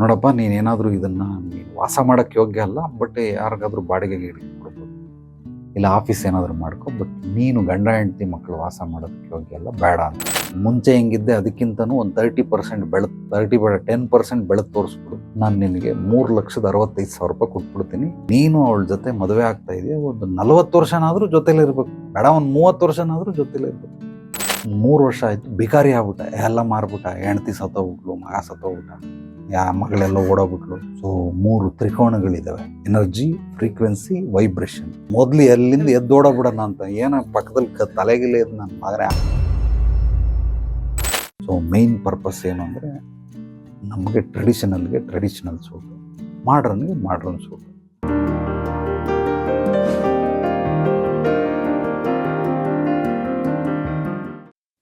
ನೋಡಪ್ಪ, ನೀನೇನಾದರೂ ಇದನ್ನು ನೀನು ವಾಸ ಮಾಡೋಕ್ಕೆ ಯೋಗ್ಯ ಅಲ್ಲ ಬಟ್ ಯಾರಿಗಾದ್ರೂ ಬಾಡಿಗೆಗೆ ಕೊಡ್ಬೋದು. ಇಲ್ಲ ಆಫೀಸ್ ಏನಾದರೂ ಮಾಡ್ಕೊ ಬಟ್ ನೀನು ಗಂಡ, ಹೆಂಡತಿ ಮಕ್ಕಳು ವಾಸ ಮಾಡೋದಕ್ಕೆ ಯೋಗ್ಯ ಅಲ್ಲ, ಬೇಡ ಅಂತ. ಮುಂಚೆ ಹೆಂಗಿದ್ದೆ, ಅದಕ್ಕಿಂತನೂ ಒಂದು ತರ್ಟಿ ಪರ್ಸೆಂಟ್ ಬೆಳ ತರ್ಟಿ ಬೇಡ ಟೆನ್ ಪರ್ಸೆಂಟ್ ಬೆಳೆದು ತೋರಿಸ್ಬಿಡು. ನಾನು ನಿನಗೆ ಮೂರು ಲಕ್ಷದ ಅರವತ್ತೈದು ಸಾವಿರ ರೂಪಾಯಿ ಕೊಟ್ಬಿಡ್ತೀನಿ. ನೀನು ಅವಳ ಜೊತೆ ಮದುವೆ ಆಗ್ತಾ ಇದೆಯಾ? ಒಂದು ನಲವತ್ತು ವರ್ಷನಾದರೂ ಜೊತೆಲಿ ಇರ್ಬೇಕು. ಬೇಡ, ಒಂದು ಮೂವತ್ತು ವರ್ಷನಾದರೂ ಜೊತೆಲಿ ಇರ್ಬೇಕು. ಮೂರು ವರ್ಷ ಆಯಿತು ಬಿಕಾರಿ ಆಗ್ಬಿಟ್ಟ, ಎಲ್ಲ ಮಾರ್ಬಿಟ್ಟ, ಹೆಂಡತಿ ಸತ್ತೋಗ್ಬಿಟ್ಲು, ಮಗ ಸತ್ತೋಗ್ಬಿಟ್ಟ. ಯಾ ಮಗಳೆಲ್ಲ ಓಡೋಗ್ಬಿಟ್ಲು ಸೊ ಮೂರು ತ್ರಿಕೋಣಗಳಿದಾವೆ ಎನರ್ಜಿ ಫ್ರೀಕ್ವೆನ್ಸಿ ವೈಬ್ರೇಷನ್ ಮೊದಲು ಎಲ್ಲಿಂದ ಎದ್ದೋಡೋಗ್ಬಿಡೋಣ ಅಂತ, ಏನೋ ಪಕ್ಕದಲ್ಲಿ ತಲೆಗಿಲ್ಲ ಇದು ನನ್ನ ಮಗನೇ ಸೊ ಮೇನ್ ಪರ್ಪಸ್ ಏನು ಅಂದರೆ, ನಮಗೆ ಟ್ರೆಡಿಷನಲ್ಗೆ ಟ್ರೆಡಿಷನಲ್ ಸೂಟು ಮಾಡ್ರನ್ಗೆ ಮಾಡ್ರನ್ ಸೂಟು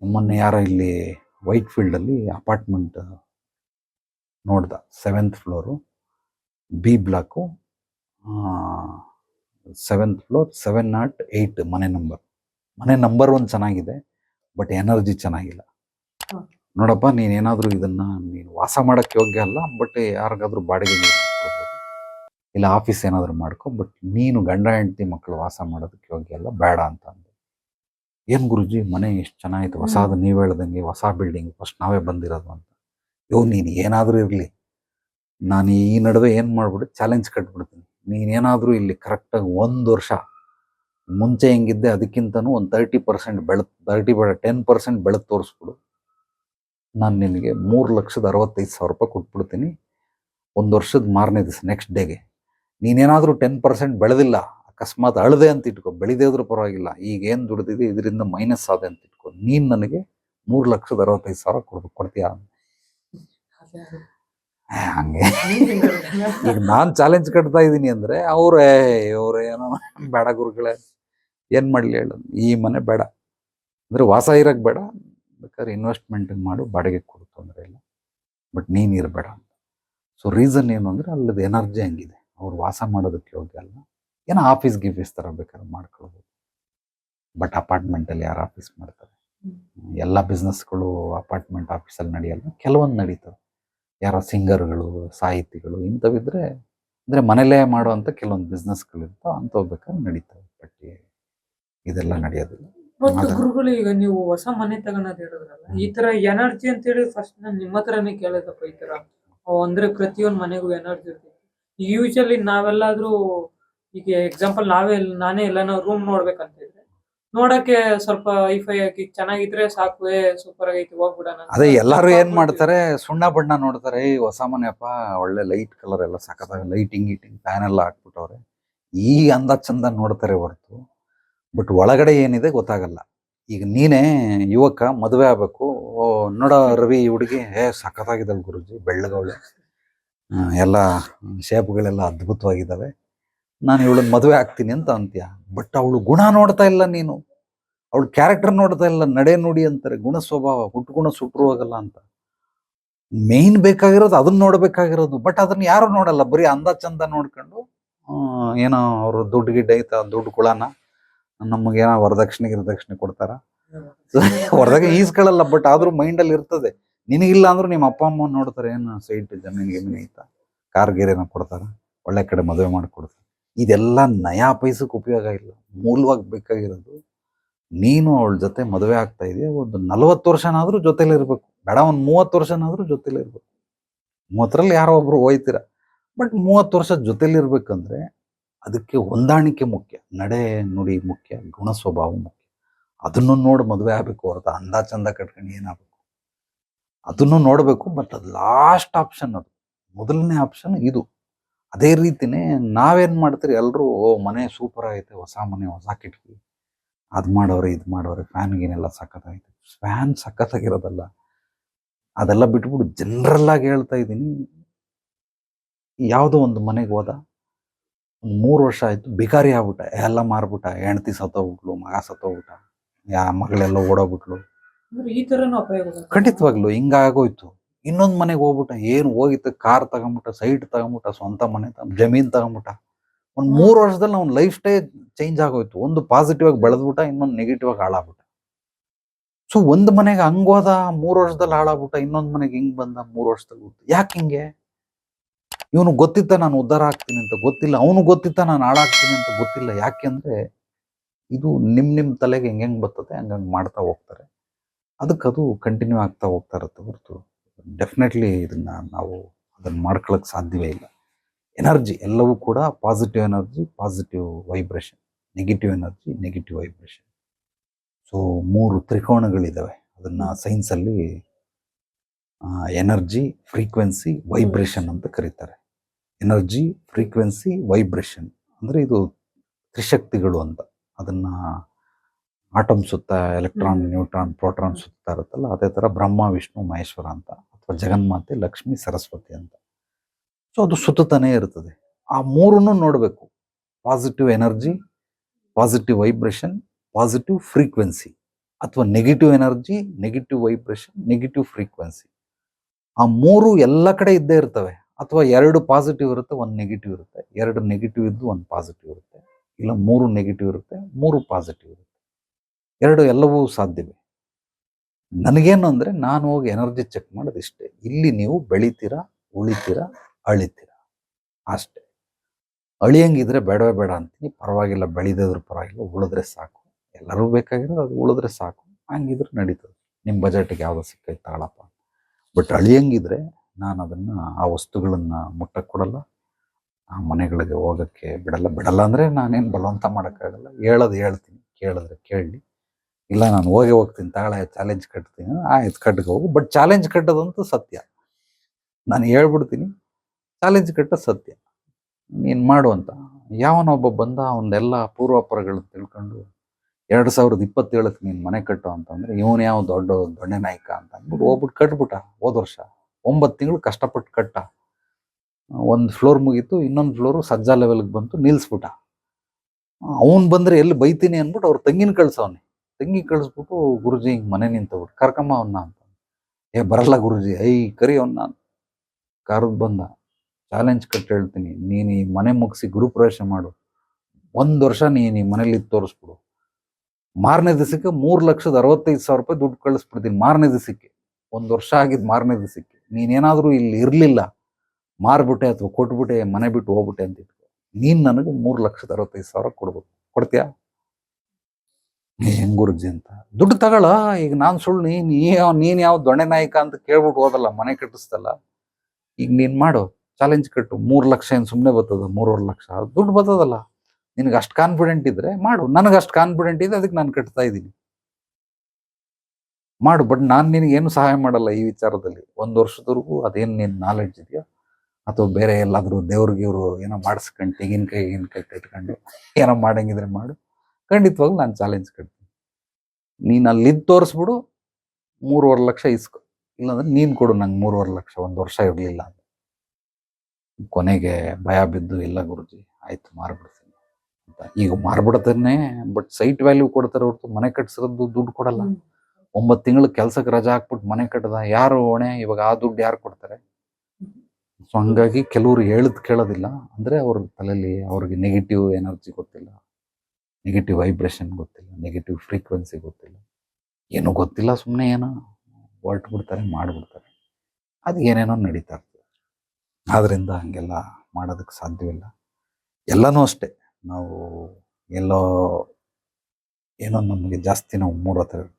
ಮೊನ್ನೆ ಯಾರೋ ಇಲ್ಲಿ ವೈಟ್ ಫೀಲ್ಡಲ್ಲಿ ಅಪಾರ್ಟ್ಮೆಂಟ್ ನೋಡ್ದ. Seventh floor B block seventh floor seven naught eight ಮನೆ ನಂಬರ್ ಮನೆ ನಂಬರ್ ಒಂದು ಚೆನ್ನಾಗಿದೆ ಬಟ್ ಎನರ್ಜಿ ಚೆನ್ನಾಗಿಲ್ಲ. ನೋಡಪ್ಪ ನೀನೇನಾದರೂ ಇದನ್ನ ನೀನು ವಾಸ ಮಾಡೋಕ್ಕೆ ಯೋಗ್ಯ ಅಲ್ಲ ಬಟ್ ಯಾರಿಗಾದ್ರೂ ಬಾಡಿಗೆ ಇಲ್ಲ ಆಫೀಸ್ ಏನಾದರೂ ಮಾಡ್ಕೊ ಬಟ್ ನೀನು ಗಂಡ ಹೆಂಡತಿ ಮಕ್ಕಳು ವಾಸ ಮಾಡೋದಕ್ಕೆ ಯೋಗ್ಯ ಅಲ್ಲ ಬೇಡ ಅಂತ ಅಂದೆ. ಏನು ಗುರುಜಿ ಮನೆ ಎಷ್ಟು ಚೆನ್ನಾಗಿತ್ತು. ಹೊಸಾದು ನೀವು ಹೇಳ್ದಂಗೆ ಹೊಸ ಬಿಲ್ಡಿಂಗ್ ಫಸ್ಟ್ ನಾವೇ ಬಂದಿರೋದು ಅಂತ. ಯೋ, ನೀನು ಏನಾದರೂ ಇರಲಿ. ನಾನು ಈ ನಡುವೆ ಏನು ಮಾಡ್ಬಿಡು ಚಾಲೆಂಜ್ ಕಟ್ಬಿಡ್ತೀನಿ. ನೀನೇನಾದರೂ ಇಲ್ಲಿ ಕರೆಕ್ಟಾಗಿ ಒಂದು ವರ್ಷ. ಮುಂಚೆ ಹೆಂಗಿದ್ದೆ ಅದಕ್ಕಿಂತನೂ ಒಂದು ತರ್ಟಿ ಪರ್ಸೆಂಟ್ ಬೆಳೆದು ತರ್ಟಿ ಬೇಡ ಟೆನ್ ಪರ್ಸೆಂಟ್ ಬೆಳೆದು ತೋರಿಸ್ಬಿಡು. ನಾನು ನಿನಗೆ ಮೂರು ಲಕ್ಷದ ಅರವತ್ತೈದು ಸಾವಿರ ರೂಪಾಯಿ ಕೊಟ್ಬಿಡ್ತೀನಿ. ಒಂದು ವರ್ಷದ ಮಾರನೇ ದಿವಸ ನೆಕ್ಸ್ಟ್ ಡೇಗೆ ನೀನೇನಾದರೂ ಟೆನ್ ಪರ್ಸೆಂಟ್ ಬೆಳೆದಿಲ್ಲ, ಅಕಸ್ಮಾತ್ ಅಳದೆ ಅಂತ ಇಟ್ಕೊ. ಬೆಳೆದೇ ಇದ್ರೂ ಪರವಾಗಿಲ್ಲ. ಈಗ ಏನು ದುಡ್ದಿದೆ, ಇದರಿಂದ ಮೈನಸ್ ಆದೆ ಅಂತ ಇಟ್ಕೊ. ನೀನು ನನಗೆ ಮೂರು ಲಕ್ಷದ ಅರವತ್ತೈದು ಸಾವಿರ ಕೊಡ್ಬೇಕು ಕೊಡ್ತೀಯಾ ಹಂಗೆ. ಈಗ ನಾನು ಚಾಲೆಂಜ್ ಕಟ್ತಾ ಇದ್ದೀನಿ ಅಂದ್ರೆ ಅವರೇ ಇವ್ರು ಏನೋ ಬೇಡ ಗುರುಗಳೇ ಏನ್ ಮಾಡಲಿ ಹೇಳು. ಈ ಮನೆ ಬೇಡ. ಅಂದ್ರೆ ವಾಸ ಇರಕ್ ಬೇಡ. ಬೇಕಾದ್ರೆ ಇನ್ವೆಸ್ಟ್ಮೆಂಟ್ ಮಾಡು ಬಾಡಿಗೆ ಕೊಡು ತೊಂದರೆ ಇಲ್ಲ. ಬಟ್ ನೀನು ಇರಬೇಡ ಅಂತ. ಸೊ ರೀಸನ್ ಏನು ಅಂದ್ರೆ ಅಲ್ಲದ ಎನರ್ಜಿ ಹಂಗಿದೆ. ಅವ್ರು ವಾಸ ಮಾಡೋದಕ್ಕೆ ಯೋಗ್ಯ ಅಲ್ಲ. ಏನೋ ಆಫೀಸ್ ಗಿಫೀಸ್ ಥರ ಬೇಕಾದ್ರೆ ಮಾಡ್ಕೊಳ್ಬೋದು. ಬಟ್ ಅಪಾರ್ಟ್ಮೆಂಟಲ್ಲಿ ಯಾರು ಆಫೀಸ್ ಮಾಡ್ತಾರೆ? ಎಲ್ಲ ಬಿಸ್ನೆಸ್ಗಳು ಅಪಾರ್ಟ್ಮೆಂಟ್ ಆಫೀಸಲ್ಲಿ ನಡೆಯಲ್ಲ. ಕೆಲವೊಂದು ನಡೀತವೆ ಯಾರೋ ಸಿಂಗರ್ಗಳು ಸಾಹಿತಿಗಳು ಇಂಥವಿದ್ರೆ ಅಂದರೆ ಮನೇಲೇ ಮಾಡುವಂಥ ಕೆಲವೊಂದು ಬಿಸ್ನೆಸ್ಗಳಿರ್ತಾವೆ ಅಂಥವು ಬೇಕಾದ್ರೆ ನಡೀತಾವೆ ಬಟ್ ಇದೆಲ್ಲ ನಡೆಯೋದಿಲ್ಲ. ಮತ್ತು ಗುರುಗಳು ಈಗ ನೀವು ಹೊಸ ಮನೆ ತಗೊಳೋದು ಹೇಳಿದ್ರಲ್ಲ ಈ ತರ ಎನರ್ಜಿ ಅಂತ ಹೇಳಿ ಫಸ್ಟ್ ನಾನು ನಿಮ್ಮ ಹತ್ರನೇ ಕೇಳಿದಪ್ಪ ಈ ತರ. ಅಂದ್ರೆ ಪ್ರತಿಯೊಂದು ಮನೆಗೂ ಎನರ್ಜಿ ಇರ್ತೈತಿ. ಯೂಶಲಿ ನಾವೆಲ್ಲಾದ್ರೂ ಈಗ ಎಕ್ಸಾಂಪಲ್ ನಾವೇ ನಾನೇ ಎಲ್ಲ ನಾವು ರೂಮ್ ನೋಡ್ಬೇಕಂತಿದ್ರೆ ನೋಡಕ್ಕೆ ಸ್ವಲ್ಪ ಐಫೈ ಹಾಕಿ ಚೆನ್ನಾಗಿದ್ರೆ ಸಾಕು ಸೂಪರ್ ಆಗೈತಿ, ಹೋಗ್ಬಿಡೋಣ. ಅದೇ ಎಲ್ಲರೂ ಏನ್ ಮಾಡ್ತಾರೆ, ಸುಣ್ಣ ಬಣ್ಣ ನೋಡ್ತಾರೆ ಈ ಹೊಸ ಮನೆಯಪ್ಪ ಒಳ್ಳೆ ಲೈಟ್ ಕಲರ್ ಎಲ್ಲ ಸಖತ್ತಾಗಿ ಲೈಟಿಂಗ್ ಗೀಟಿಂಗ್ ಫ್ಯಾನ್ ಎಲ್ಲ ಹಾಕ್ಬಿಟ್ಟವ್ರೆ. ಈ ಅಂದ ಚಂದ ನೋಡ್ತಾರೆ ಹೊರತು. ಬಟ್ ಒಳಗಡೆ ಏನಿದೆ ಗೊತ್ತಾಗಲ್ಲ. ಈಗ ನೀನೇ ಯುವಕ, ಮದುವೆ ಆಗ್ಬೇಕು. ನೋಡ ರವಿ ಹುಡುಗಿ, ಏ, ಸಖತ್ತಾಗಿದ್ದಾಳೆ ಗುರುಜಿ, ಬೆಳ್ಳಗವಳೆ. ಎಲ್ಲ ಶೇಪ್ಗಳೆಲ್ಲ ಅದ್ಭುತವಾಗಿದ್ದಾವೆ. ನಾನು ಇವಳನ್ನ ಮದುವೆ ಆಗ್ತೀನಿ ಅಂತ ಅಂತ್ಯ? ಬಟ್ ಅವಳು ಗುಣ ನೋಡ್ತಾ ಇಲ್ಲ ನೀನು. ಅವಳು ಕ್ಯಾರೆಕ್ಟರ್ ನೋಡ್ತಾ ಇಲ್ಲ, ನಡೆ ನುಡಿ ಅಂತಾರೆ, ಗುಣ ಸ್ವಭಾವ, ಹುಟ್ಟುಗುಣ ಸುಟ್ಟರು ಹೋಗಲ್ಲ ಅಂತ. ಮೇನ್ ಬೇಕಾಗಿರೋದು ಅದನ್ನ ನೋಡ್ಬೇಕಾಗಿರೋದು. ಬಟ್ ಅದನ್ನ ಯಾರು ನೋಡಲ್ಲ? ಬರೀ ಅಂದ ಚಂದ ನೋಡ್ಕೊಂಡು ಏನೋ ಅವರು ದುಡ್ಡು ಗಿಡ್ಡ ಐತ, ದುಡ್ಡು ಕುಳನ ನಮಗೇನೋ ವರದಕ್ಷಿಣೆ, ಗಿರದಕ್ಷಿಣೆ ಕೊಡ್ತಾರ? ಹೊರದಾಗ ಈಸ್ಕೊಳ್ಳಲ್ಲ ಬಟ್ ಆದ್ರೂ ಮೈಂಡ್ ಅಲ್ಲಿ ಇರ್ತದೆ. ನಿನಗಿಲ್ಲ ಅಂದ್ರೂ ನಿಮ್ಮ ಅಪ್ಪ, ಅಮ್ಮ ನೋಡ್ತಾರೆ, ಏನು ಸೈಟ್ ಜಮೀನ್, ಗಿಮೀನ್ ಐತ? ಕಾರ್ ಗೀರೇನ ಕೊಡ್ತಾರ? ಒಳ್ಳೆ ಕಡೆ ಮದುವೆ ಮಾಡಿಕೊಡ್ತಾರೆ. ಇದೆಲ್ಲ ನಯಾ ಪೈಸಕ್ಕೆ ಉಪಯೋಗ ಇಲ್ಲ. ಮೂಲವಾಗಿ ಬೇಕಾಗಿರೋದು ನೀನು ಅವಳ ಜೊತೆ ಮದುವೆ ಆಗ್ತಾ ಇದೆಯಾ, ಒಂದು ನಲವತ್ತು ವರ್ಷನಾದರೂ ಜೊತೆಲಿ ಇರ್ಬೇಕು. ಬೇಡ, ಒಂದು ಮೂವತ್ತು ವರ್ಷನಾದರೂ ಜೊತೆಲಿ ಇರ್ಬೇಕು. ಮೂವತ್ತರಲ್ಲಿ ಯಾರೋ ಒಬ್ರು ಹೋಯ್ತೀರ. ಬಟ್ ಮೂವತ್ತು ವರ್ಷ ಜೊತೆಲಿ ಇರ್ಬೇಕಂದ್ರೆ ಅದಕ್ಕೆ ಹೊಂದಾಣಿಕೆ ಮುಖ್ಯ. ನಡೆ ನುಡಿ ಮುಖ್ಯ, ಗುಣ ಸ್ವಭಾವ ಮುಖ್ಯ. ಅದನ್ನು ನೋಡಿ ಮದುವೆ ಆಗಬೇಕು ಹೊರತು ಅಂದ ಚಂದ ಕಟ್ಕೊಂಡು ಏನಾಗಬೇಕು ಅದನ್ನು ನೋಡಬೇಕು, ಬಟ್ ಅದು ಲಾಸ್ಟ್ ಆಪ್ಷನ್ ಅದು. ಮೊದಲನೇ ಆಪ್ಷನ್ ಇದು. ಅದೇ ರೀತಿನೇ ನಾವೇನ್ ಮಾಡ್ತೀರಿ? ಎಲ್ಲರೂ ಓ ಮನೆ ಸೂಪರ್ ಆಗೈತೆ ಹೊಸ ಮನೆ ಹೊಸ ಕಿಟಕಿ. ಅದು ಮಾಡೋರು ಇದು ಮಾಡೋರು ಫ್ಯಾನ್ ಗೀನೆಲ್ಲ ಸಖತ್ತಾಗೈತೆ ಫ್ಯಾನ್ ಸಖತ್ತಾಗಿರೋದಲ್ಲ ಅದೆಲ್ಲ ಬಿಟ್ಬಿಟ್ಟು ಜನರಲ್ಲಾಗಿ ಹೇಳ್ತಾ ಇದ್ದೀನಿ. ಯಾವುದೋ ಒಂದು ಮನೆಗೆ ಹೋದ ಒಂದು ಮೂರು ವರ್ಷ ಆಯಿತು ಬಿಕಾರಿ ಆಗ್ಬಿಟ್ಟ ಎಲ್ಲ ಮಾರ್ಬಿಟ್ಟ ಹೆಂಡತಿ ಸತ್ತೋಗ್ಬಿಟ್ಲು ಮಗ ಸತ್ತೋಗ್ಬಿಟ್ಟ ಯಾ ಮಗಳೆಲ್ಲ ಓಡೋಗ್ಬಿಟ್ಲು. ಈ ಥರ ಉಪಯೋಗ. ಖಂಡಿತವಾಗ್ಲು ಹಿಂಗಾಗೋಯ್ತು. ಇನ್ನೊಂದ್ ಮನೆಗೆ ಹೋಗ್ಬಿಟ್ಟ ಏನು ಹೋಗಿತ್ತು ಕಾರ್ ತಗೊಂಬಿಟ್ಟ ಸೈಟ್ ತಗೊಂಬಿಟ್ಟ ಸ್ವಂತ ಮನೆ ಜಮೀನು ಜಮೀನ್ ತಗೊಂಬಿಟ್ಟ. ಒಂದು ಮೂರು ವರ್ಷದಲ್ಲಿ ಅವ್ನ ಲೈಫ್ ಸ್ಟೈಲ್ ಚೇಂಜ್ ಆಗೋಯ್ತು. ಒಂದು ಪಾಸಿಟಿವ್ ಆಗಿ ಬೆಳೆದ್ಬಿಟ್ಟ ಇನ್ನೊಂದು ನೆಗೆಟಿವ್ ಆಗಿ ಹಾಳಾಗ್ಬಿಟ್ಟ. ಸೊ ಒಂದು ಮನೆಗೆ ಹಂಗೋದ ಮೂರು ವರ್ಷದಲ್ಲಿ ಹಾಳಾಗ್ಬಿಟ್ಟ ಇನ್ನೊಂದು ಮನೆಗೆ ಹಿಂಗ್ ಬಂದ ಮೂರು ವರ್ಷದಲ್ಲಿ ಯಾಕೆ ಹಿಂಗೆ? ಇವನು ಗೊತ್ತಿತ್ತ ನಾನು ಉದ್ಧಾರ ಆಗ್ತೀನಿ ಅಂತ ಗೊತ್ತಿಲ್ಲ. ಅವನು ಗೊತ್ತಿತ್ತ ನಾನು ಹಾಳಾಗ್ತೀನಿ ಅಂತ ಗೊತ್ತಿಲ್ಲ. ಯಾಕೆಂದ್ರೆ ಇದು ನಿಮ್ ನಿಮ್ ತಲೆಗೆ ಹೆಂಗ್ ಹೆಂಗ್ ಬರ್ತದೆ ಹಂಗಂಗೆ ಮಾಡ್ತಾ ಹೋಗ್ತಾರೆ. ಅದಕ್ಕೆ ಅದು ಕಂಟಿನ್ಯೂ ಆಗ್ತಾ ಹೋಗ್ತಾ ಇರುತ್ತೆ ಹೊರತು. ಡೆಫಿನೆಟ್ಲಿ ಇದನ್ನು ನಾವು ಅದನ್ನ ಮಾಡ್ಕೊಳಕ್ ಸಾಧ್ಯವೇ ಇಲ್ಲ. ಎನರ್ಜಿ ಎಲ್ಲವೂ ಕೂಡ positive energy positive vibration negative energy negative vibration so ಮೂರು ತ್ರಿಕೋಣಗಳಿದ್ದಾವೆ ಅದನ್ನ ಸೈನ್ಸಲ್ಲಿ ಎನರ್ಜಿ ಫ್ರೀಕ್ವೆನ್ಸಿ ವೈಬ್ರೇಷನ್ ಅಂತ ಕರೀತಾರೆ. ಎನರ್ಜಿ ಫ್ರೀಕ್ವೆನ್ಸಿ ವೈಬ್ರೇಷನ್ ಅಂದ್ರೆ ಇದು ತ್ರಿಶಕ್ತಿಗಳು ಅಂತ. ಅದನ್ನ ಆಟಮ್ ಸುತ್ತ ಎಲೆಕ್ಟ್ರಾನ್ ನ್ಯೂಟ್ರಾನ್ ಪ್ರೋಟ್ರಾನ್ ಸುತ್ತ ಇರುತ್ತಲ್ಲ ಅದೇ ತರ ಬ್ರಹ್ಮ ವಿಷ್ಣು ಮಹೇಶ್ವರ ಅಂತ. ಅಥವಾ ಜಗನ್ಮಾತೆ, ಲಕ್ಷ್ಮಿ, ಸರಸ್ವತಿ ಅಂತ. ಸೊ ಅದು ಸುತ್ತತಾನೇ ಇರ್ತದೆ ಆ ಮೂರನ್ನು ನೋಡಬೇಕು. Positive energy positive vibration positive frequency ಅಥವಾ negative energy negative vibration negative frequency ಆ ಮೂರು ಎಲ್ಲ ಕಡೆ ಇದ್ದೇ ಇರ್ತವೆ. ಅಥವಾ ಎರಡು ಪಾಸಿಟಿವ್ ಇರುತ್ತೆ, ಒಂದು ನೆಗೆಟಿವ್ ಇರುತ್ತೆ. ಎರಡು ನೆಗೆಟಿವ್ ಇದ್ದು ಒಂದು ಪಾಸಿಟಿವ್ ಇರುತ್ತೆ. ಇಲ್ಲ, ಮೂರು ನೆಗೆಟಿವ್ ಇರುತ್ತೆ, ಮೂರು ಪಾಸಿಟಿವ್ ಇರುತ್ತೆ. ಎರಡು ಎಲ್ಲವೂ ಸಾಧ್ಯವೇ. ನನಗೇನು ಅಂದರೆ ನಾನು ಹೋಗಿ ಎನರ್ಜಿ ಚೆಕ್ ಮಾಡೋದು ಇಷ್ಟೇ. ಇಲ್ಲಿ ನೀವು ಬೆಳಿತೀರಾ, ಉಳಿತೀರಾ, ಅಳಿತೀರಾ? ಅಷ್ಟೇ. ಅಳಿಯಂಗಿದ್ರೆ ಬೇಡವೇ ಬೇಡ ಅಂತೀನಿ. ಪರವಾಗಿಲ್ಲ, ಬೆಳೆದಿದ್ರು ಪರವಾಗಿಲ್ಲ, ಉಳಿದ್ರೆ ಸಾಕು. ಎಲ್ಲರೂ ಬೇಕಾಗಿರೋದು ಅದು, ಉಳಿದ್ರೆ ಸಾಕು. ಹಂಗಿದ್ರೆ ನಡೀತದೆ. ನಿಮ್ಮ ಬಜೆಟ್ಗೆ ಯಾವುದೋ ಸಿಕ್ಕೈತೆ ತಗೊಳಪ್ಪ ಬಟ್ ಅಳಿಯಂಗಿದ್ರೆ ನಾನು ಅದನ್ನು, ಆ ವಸ್ತುಗಳನ್ನು ಮುಟ್ಟಕ್ಕೆ ಕೊಡಲ್ಲ. ಆ ಮನೆಗಳಿಗೆ ಹೋಗೋಕ್ಕೆ ಬಿಡಲ್ಲ. ಬಿಡಲ್ಲ ಅಂದರೆ ನಾನೇನು ಬಲವಂತ ಮಾಡೋಕ್ಕಾಗಲ್ಲ. ಹೇಳೋದು ಹೇಳ್ತೀನಿ. ಕೇಳಿದ್ರೆ ಕೇಳಲಿ ಇಲ್ಲ, ನಾನು ಹೋಗಿ ಹೋಗ್ತೀನಿ, ತಾಳೆ ಚಾಲೆಂಜ್ ಕಟ್ತೀನಿ, ಆಯ್ತು ಕಟ್ಗೆ ಹೋಗು. ಬಟ್ ಚಾಲೆಂಜ್ ಕಟ್ಟೋದಂತೂ ಸತ್ಯ. ನಾನು ಹೇಳ್ಬಿಡ್ತೀನಿ ಚಾಲೆಂಜ್ ಕಟ್ಟ ಸತ್ಯ. ನೀನು ಮಾಡು ಅಂತ. ಯಾವನೊಬ್ಬ ಬಂದ ಅವನ್ನೆಲ್ಲ ಪೂರ್ವಾಪರಗಳನ್ನ ತಿಳ್ಕೊಂಡು ಎರಡು ಸಾವಿರದ ಇಪ್ಪತ್ತೇಳಕ್ಕೆ ನೀನು ಮನೆ ಕಟ್ಟು ಅಂತಂದ್ರೆ ಇವನು ಯಾವ ದೊಡ್ಡ ದೊಣ್ಣೆ ನಾಯಕ ಅಂತ ಅಂದ್ಬಿಟ್ಟು ಹೋಗ್ಬಿಟ್ಟು ಕಟ್ಬಿಟ್ಟ ಹೋದ ವರ್ಷ. ಒಂಬತ್ತು ತಿಂಗಳು ಕಷ್ಟಪಟ್ಟು ಕಟ್ಟ. ಒಂದು ಫ್ಲೋರ್ ಮುಗೀತು, ಇನ್ನೊಂದು ಫ್ಲೋರು ಸಜ್ಜಾ ಲೆವೆಲ್ಗೆ ಬಂತು, ನಿಲ್ಸ್ಬಿಟ್ಟ. ಅವನು ಬಂದರೆ ಎಲ್ಲಿ ಬೈತೀನಿ ಅಂದ್ಬಿಟ್ಟು ಅವ್ರ ತಂಗಿನ ಕಳ್ಸವನೆ ತಂಗಿ ಕಳಿಸ್ಬಿಟ್ಟು ಗುರುಜಿ ಹಿಂಗೆ ಮನೆ ನಿಂತವ್ರು, ಕರ್ಕಮ್ಮ ಅವನ್ನ ಅಂತ. ಏ, ಬರಲ್ಲ ಗುರುಜಿ, ಐ, ಕರಿ ಅವನ್ನ ಕರೆದು ಬಂದ, ಚಾಲೆಂಜ್ ಕಟ್ ಹೇಳ್ತೀನಿ, ನೀನು ಈ ಮನೆ ಮುಗಿಸಿ ಗುರುಪ್ರವೇಶ ಮಾಡು. ಒಂದು ವರ್ಷ ನೀನು ಈ ಮನೇಲಿ ತೋರಿಸ್ಬಿಡು. ಮಾರನೇ ದಿವಸಕ್ಕೆ ಮೂರು ಲಕ್ಷದ ಅರವತ್ತೈದು ಸಾವಿರ ರೂಪಾಯಿ ದುಡ್ಡು ಕಳಿಸ್ಬಿಡ್ತೀನಿ, ಮಾರನೇ ದಿವಸಕ್ಕೆ ಒಂದು ವರ್ಷ ಆಗಿದ್ದು ಮಾರನೇ ದಿವಸಕ್ಕೆ ನೀನೇನಾದರೂ ಇಲ್ಲಿ ಇರಲಿಲ್ಲ, ಮಾರ್ಬಿಟ್ಟೆ ಅಥವಾ ಕೊಟ್ಬಿಟ್ಟೆ, ಮನೆ ಬಿಟ್ಟು ಹೋಗ್ಬಿಟ್ಟೆ ಅಂತ ಇಟ್ಕೊ. ನೀನು ನನಗೆ ಮೂರು ಲಕ್ಷದ ಅರವತ್ತೈದು ಸಾವಿರ ಕೊಡ್ಬೇಕು. ಕೊಡ್ತೀಯಾ? ಗುರುಜಿ ಅಂತ. ದುಡ್ಡು ತಗೊಳ ಈಗ ನಾನು ಸುಳ್ಳು ನೀನ್ ನೀನ್ ಯಾವ ದೊಣ್ಣೆ ನಾಯಕ ಅಂತ ಕೇಳ್ಬಿಟ್ಟು ಹೋದಲ್ಲ, ಮನೆ ಕಟ್ಟಿಸ್ತಲ್ಲ. ಈಗ ನೀನ್ ಮಾಡು ಚಾಲೆಂಜ್ ಕಟ್ಟು, ಮೂರು ಲಕ್ಷ ಏನು ಸುಮ್ಮನೆ ಬರ್ತದ, ಮೂರುವರೆ ಲಕ್ಷ ದುಡ್ಡು ಬರ್ತದಲ್ಲ. ನಿನಗೆ ಅಷ್ಟು ಕಾನ್ಫಿಡೆಂಟ್ ಇದ್ರೆ ಮಾಡು, ನನಗೆ ಅಷ್ಟು ಕಾನ್ಫಿಡೆಂಟ್ ಇದೆ ಅದಕ್ಕೆ ನಾನು ಕಟ್ತಾ ಇದ್ದೀನಿ. ಮಾಡು ಬಟ್ ನಾನು ನಿನಗೆ ಏನು ಸಹಾಯ ಮಾಡಲ್ಲ ಈ ವಿಚಾರದಲ್ಲಿ. ಒಂದು ವರ್ಷದವರೆಗೂ ಅದೇನು ನಿನ್ನ ನಾಲೆಡ್ಜ್ ಇದೆಯೋ? ಅಥವಾ ಬೇರೆ ಎಲ್ಲಾದರೂ ದೇವ್ರಿಗೆ ಇವರು ಏನೋ ಮಾಡಿಸ್ಕೊಂಡು, ತೆಂಗಿನಕಾಯಿ ಕೈ ಕಟ್ಕೊಂಡು ಏನೋ ಮಾಡಂಗಿದ್ರೆ ಮಾಡು. ಖಂಡಿತವಾಗ್ಲೂ ನಾನು ಚಾಲೆಂಜ್ ಕಟ್ತೀನಿ. ನೀನು ಅಲ್ಲಿದ್ದು ತೋರಿಸ್ಬಿಡು ಮೂರುವರೆ ಲಕ್ಷ ಇಸ್ಕೊ. ಇಲ್ಲಾಂದ್ರೆ ನೀನು ಕೊಡು ನಂಗೆ ಮೂರುವರೆ ಲಕ್ಷ ಒಂದು ವರ್ಷ ಇರಲಿಲ್ಲ ಅಂತ ಕೊನೆಗೆ ಭಯ ಬಿದ್ದು ಇಲ್ಲ ಗುರುಜಿ ಆಯ್ತು ಮಾರ್ಬಿಡ್ತೀನಿ ಅಂತ. ಈಗ ಮಾರ್ಬಿಡ್ತಾನೆ ಬಟ್ ಸೈಟ್ ವ್ಯಾಲ್ಯೂ ಕೊಡ್ತಾರೆ ಹೊರತು ಮನೆ ಕಟ್ಸಿರೋದು ದುಡ್ಡು ಕೊಡಲ್ಲ. ಒಂಬತ್ತು ತಿಂಗಳು ಕೆಲ್ಸಕ್ಕೆ ರಜಾ ಹಾಕ್ಬಿಟ್ಟು ಮನೆ ಕಟ್ಟದ ಯಾರು ಹೊಣೆ? ಇವಾಗ ಆ ದುಡ್ಡು ಯಾರು ಕೊಡ್ತಾರೆ? ಸೊ ಹಂಗಾಗಿ ಕೆಲವರು ಹೇಳದ್ ಕೇಳೋದಿಲ್ಲ. ಅಂದ್ರೆ ಅವ್ರ ತಲೆಯಲ್ಲಿ ಅವ್ರಿಗೆ ನೆಗೆಟಿವ್ ಎನರ್ಜಿ ಗೊತ್ತಿಲ್ಲ. ನೆಗೆಟಿವ್ ವೈಬ್ರೇಷನ್ ಗೊತ್ತಿಲ್ಲ ನೆಗೆಟಿವ್ ಫ್ರೀಕ್ವೆನ್ಸಿ ಗೊತ್ತಿಲ್ಲ. ಏನೂ ಗೊತ್ತಿಲ್ಲ ಸುಮ್ಮನೆ ಏನೋ ಹೊರ್ಟು ಬಿಡ್ತಾರೆ ಮಾಡಿಬಿಡ್ತಾರೆ. ಅದು ಏನೇನೋ ನಡೀತಾ ಇರ್ತದೆ. ಆದ್ದರಿಂದ ಹಾಗೆಲ್ಲ ಮಾಡೋದಕ್ಕೆ ಸಾಧ್ಯವಿಲ್ಲ. ಎಲ್ಲನೂ ಅಷ್ಟೇ. ನಾವು ಎಲ್ಲೋ ಏನೋ ನಮಗೆ ಜಾಸ್ತಿ ನಾವು ಮೂರು ಹತ್ರ ಇರ್ತೀರಿ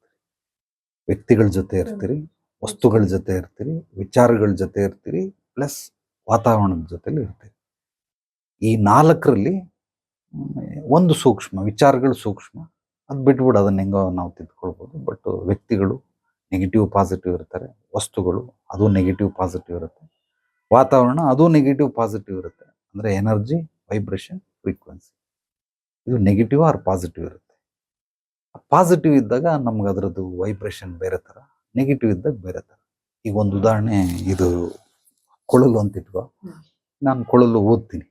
ವ್ಯಕ್ತಿಗಳ ಜೊತೆ ಇರ್ತೀರಿ, ವಸ್ತುಗಳ ಜೊತೆ ಇರ್ತೀರಿ, ವಿಚಾರಗಳ ಜೊತೆ ಇರ್ತೀರಿ, ಪ್ಲಸ್ ವಾತಾವರಣದ ಜೊತೆಲಿ ಇರ್ತೀರಿ. ಈ ನಾಲ್ಕರಲ್ಲಿ ಒಂದು ಸೂಕ್ಷ್ಮ ವಿಚಾರಗಳು ಸೂಕ್ಷ್ಮ. ಅದು ಬಿಟ್ಬಿಡು ಅದನ್ನ ಹೆಂಗೋ ನಾವು ತಿದ್ಕೊಳ್ಬೋದು. ಬಟ್ ವ್ಯಕ್ತಿಗಳು ನೆಗೆಟಿವ್ ಪಾಸಿಟಿವ್ ಇರ್ತಾರೆ. ವಸ್ತುಗಳು ಅದು ನೆಗೆಟಿವ್ ಪಾಸಿಟಿವ್ ಇರುತ್ತೆ. ವಾತಾವರಣ ಅದು ನೆಗೆಟಿವ್ ಪಾಸಿಟಿವ್ ಇರುತ್ತೆ. ಅಂದರೆ ಎನರ್ಜಿ ವೈಬ್ರೇಷನ್ ಫ್ರೀಕ್ವೆನ್ಸಿ ಇದು ನೆಗೆಟಿವ್ ಆರ್ ಪಾಸಿಟಿವ್ ಇರುತ್ತೆ. ಪಾಸಿಟಿವ್ ಇದ್ದಾಗ ನಮ್ಗೆ ಅದರದ್ದು ವೈಬ್ರೇಷನ್ ಬೇರೆ ಥರ ನೆಗೆಟಿವ್ ಇದ್ದಾಗ ಬೇರೆ ಥರ ಈಗ ಒಂದು ಉದಾಹರಣೆ ಇದು ಕೊಳಲು ಅಂತ ಇಟ್ಕೋ. ನಾನು ಕೊಳಲು ಓದ್ತೀನಿ.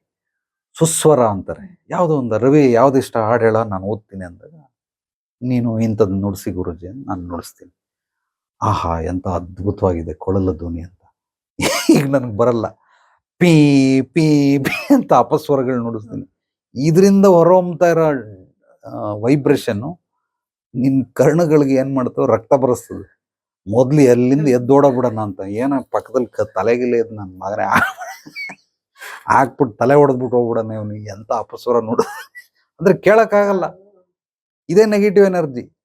ಸುಸ್ವರ ಅಂತಾರೆ. ಯಾವುದೋ ಒಂದು ರವಿ ಯಾವ್ದಿಷ್ಟ ಹಾಡು ಹೇಳ ನಾನು ಓದ್ತೀನಿ ಅಂದಾಗ, ನೀನು ಇಂಥದ್ದು ನುಡಿಸಿ ಗುರುಜಿ ಅಂತ ನಾನು ನುಡಿಸ್ತೀನಿ. ಆಹಾ ಎಂಥ ಅದ್ಭುತವಾಗಿದೆ ಕೊಳಲ ಧ್ವನಿ ಅಂತ. ಈಗ ನನಗೆ ಬರಲ್ಲ. ಪೀ ಪೀ, ಪಿ ಅಂತ ಅಪಸ್ವರಗಳು ನುಡಿಸ್ತೀನಿ. ಇದರಿಂದ ಹೊರಹೊಮ್ತಾ ಇರೋ ವೈಬ್ರೇಷನ್ನು ನಿನ್ನ ಕರ್ಣಗಳಿಗೆ ಏನು ಮಾಡ್ತಾವೆ? ರಕ್ತ ಬರೆಸ್ತದೆ. ಮೊದಲು ಎಲ್ಲಿಂದ ಎದ್ದೋಡಬಿಡೋಣ ಅಂತ. ಏನೋ ಪಕ್ಕದಲ್ಲಿ ಕ ತಲೆಗಿಲ್ಲ ನನ್ನ ಮಗನೇ ಹಾಕ್ಬಿಟ್ಟು ತಲೆ ಹೊಡೆದ್ಬಿಟ್ಟು ಹೋಗ್ಬಿಡೋಣ ಇವನು. ಎಂತ ಅಪಸ್ವರ ನೋಡ. ಅಂದ್ರೆ ಕೇಳಕ್ಕಾಗಲ್ಲ. ಇದೇ ನೆಗೆಟಿವ್ ಎನರ್ಜಿ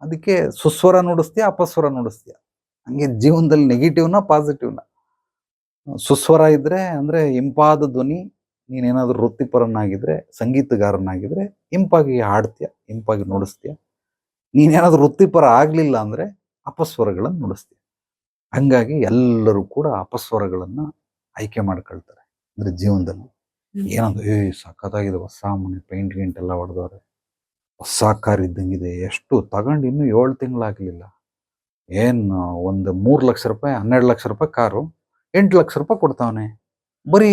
ಅದಕ್ಕೆ ಸುಸ್ವರ ನುಡಿಸ್ತೀಯ, ಅಪಸ್ವರ ನುಡಿಸ್ತೀಯ. ಹಂಗೆ ಜೀವನದಲ್ಲಿ ನೆಗೆಟಿವ್ನ ಪಾಸಿಟಿವ್ನ ಸುಸ್ವರ ಇದ್ರೆ ಅಂದ್ರೆ ಇಂಪಾದ ಧ್ವನಿ, ನೀನೇನಾದ್ರೂ ವೃತ್ತಿಪರನಾಗಿದ್ರೆ, ಸಂಗೀತಗಾರನಾಗಿದ್ರೆ ಇಂಪಾಗಿ ಹಾಡ್ತೀಯ, ಇಂಪಾಗಿ ನುಡಿಸ್ತೀಯ. ನೀನೇನಾದ್ರೂ ವೃತ್ತಿಪರ ಆಗ್ಲಿಲ್ಲ ಅಂದ್ರೆ ಅಪಸ್ವರಗಳನ್ನು ನುಡಿಸ್ತೀಯ. ಹಂಗಾಗಿ ಎಲ್ಲರೂ ಕೂಡ ಅಪಸ್ವರಗಳನ್ನು ಆಯ್ಕೆ ಮಾಡ್ಕೊಳ್ತಾರೆ. ಅಂದ್ರೆ ಜೀವನದಲ್ಲಿ. ಏನಂದ್ರೆ ಏ ಸಖತ್ತಾಗಿದೆ ಹೊಸ ಮನೆ ಪೇಂಟ್ ಗಿಂಟ್ ಎಲ್ಲ ಹೊಡೆದವ್ರೆ. ಹೊಸ ಕಾರ್ ಇದ್ದಂಗಿದೆ ಎಷ್ಟು ತಗೊಂಡು ಇನ್ನೂ ಏಳು ತಿಂಗಳಾಗಲಿಲ್ಲ ಏನು ಒಂದು ಮೂರು ಲಕ್ಷ ರೂಪಾಯಿ ಹನ್ನೆರಡು ಲಕ್ಷ ರೂಪಾಯಿ ಕಾರು ಎಂಟು ಲಕ್ಷ ರೂಪಾಯಿ ಕೊಡ್ತಾವನೆ. ಬರೀ